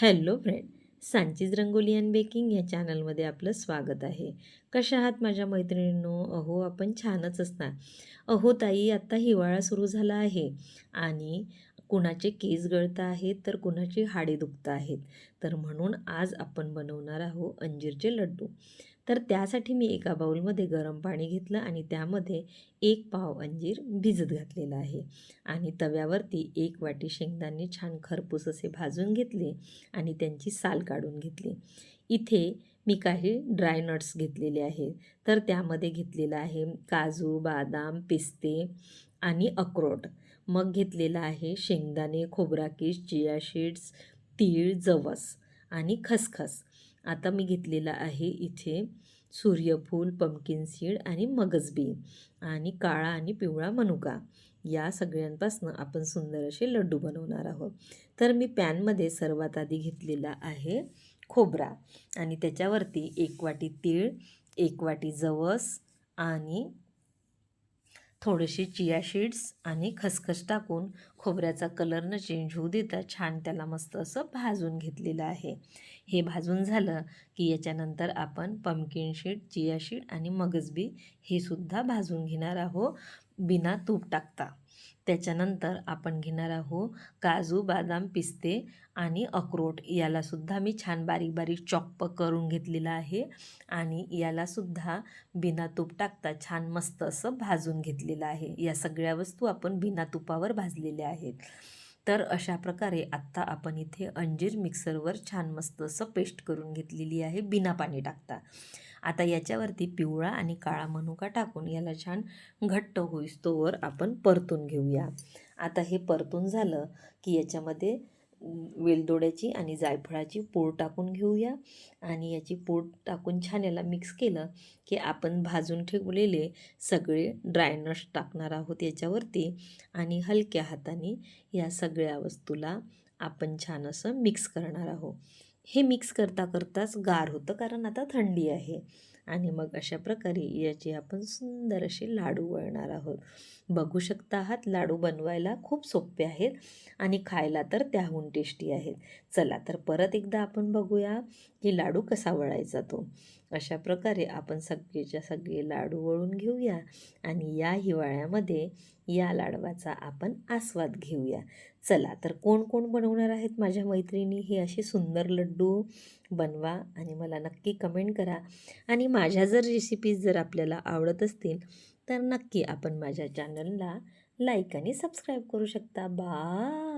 Hello friend Sanchi's rangoli and baking या चॅनलमध्ये आपलं स्वागत आहे. कशा आहात माझ्या मैत्रिणींनो? अहो आपण छानच असणार. अहो ताई आत्ता हिवाळा सुरू झाला आहे आणि कुणाचे केस गळत आहेत तर कुणाची हाडे दुखत आहेत. तर म्हणून आज आपण बनवणार आहोत अंजीरचे लड्डू. तर त्यासाठी मी एका बाउलमध्ये गरम पाणी घेतलं आणि त्यामध्ये एक पाव अंजीर भिजत घातलेला आहे. आणि तव्यावरती एक वाटी शेंगदाणे छान खरपूस असे भाजून घेतले आणि त्यांची साल काढून घेतली. इथे मी काही ड्राय नट्स घेतलेले आहेत. तर त्यामध्ये घेतलेलं आहे काजू बदाम पिस्ते आणि अक्रोड. मग घेतलेला आहे शेंगदाणे खोबराकीस चिया शीड्स तीळ जवस आणि खसखस. आता मी घेतलेला आहे इथे सूर्यफूल पंपकिन सीड आणि मगजबी आणि काळा आणि पिवळा मनुका. या सगळ्यांपासून आपण सुंदर असे लड्डू बनवणार आहोत. तर मी पॅनमध्ये सर्वात आधी घेतलेला आहे खोबरा आणि त्याच्यावरती एक वाटी तीळ एक वाटी जवस आणि थोडेसे चिया शीड्स आणि खसखस टाकून खोबऱ्याचा कलर न चेंज होऊ देता छान त्याला मस्त असं भाजून घेतलेलं आहे. हे भाजून झालं की याच्यानंतर आपण पम्किन शीट चिया शीट आणि मगजबी हे सुद्धा भाजून घेणार आहोत बिना तूप टाकता. त्याच्यानंतर आपण घेणार आहोत काजू बदाम पिस्ते आणि अक्रोट. यालासुद्धा मी छान बारीक बारीक चॉप करून घेतलेलं आहे आणि यालासुद्धा बिना तूप टाकता छान मस्त असं भाजून घेतलेलं आहे. या सगळ्या वस्तू आपण बिना तुपावर भाजलेल्या आहेत. तर अशा प्रकारे आत्ता आपण इथे अंजीर मिक्सरवर छान मस्त असं पेस्ट करून घेतलेली आहे बिना पाणी टाकता. आता याच्यावरती पिवळा आणि काळा मनुका टाकून याला छान घट्ट होईस्तोवर आपण परतून घेऊया. आता हे परतून झालं की याच्यामध्ये वेलदोड्याची आणि जायफळाची पूड टाकून घेऊया. आणि याची पूड टाकून छान याला मिक्स केलं की आपण भाजून ठेवलेले सगळे ड्रायनट्स टाकणार आहोत याच्यावरती. आणि हलक्या हाताने या सगळ्या वस्तूला आपण छान असं मिक्स करणार आहोत. हे मिक्स करता करताच गार होतं कारण आता थंडी आहे. आणि मग अशा प्रकारे याची आपण सुंदर असे लाडू वळणार आहोत. बघू शकता आहात लाडू बनवायला खूप सोपे आहेत आणि खायला तर त्याहून टेस्टी आहेत. चला तर परत एकदा आपण बघूया की लाडू कसा वळायचा तो. अशा प्रकारे आपण सगळेच्या सगळे लाडू वळून घेऊया आणि या हिवाळ्यामध्ये या लाडवाचा आपण आस्वाद घेऊया. चला तर कोण कोण बनवणार आहेत माझ्या मैत्रिणी? हे असे सुंदर लड्डू बनवा आणि मला नक्की कमेंट करा. आणि माझ्या जर रेसिपीज जर आपल्याला आवडत असतील तर नक्की आपण माझ्या चॅनलला लाईक आणि सबस्क्राईब करू शकता. बा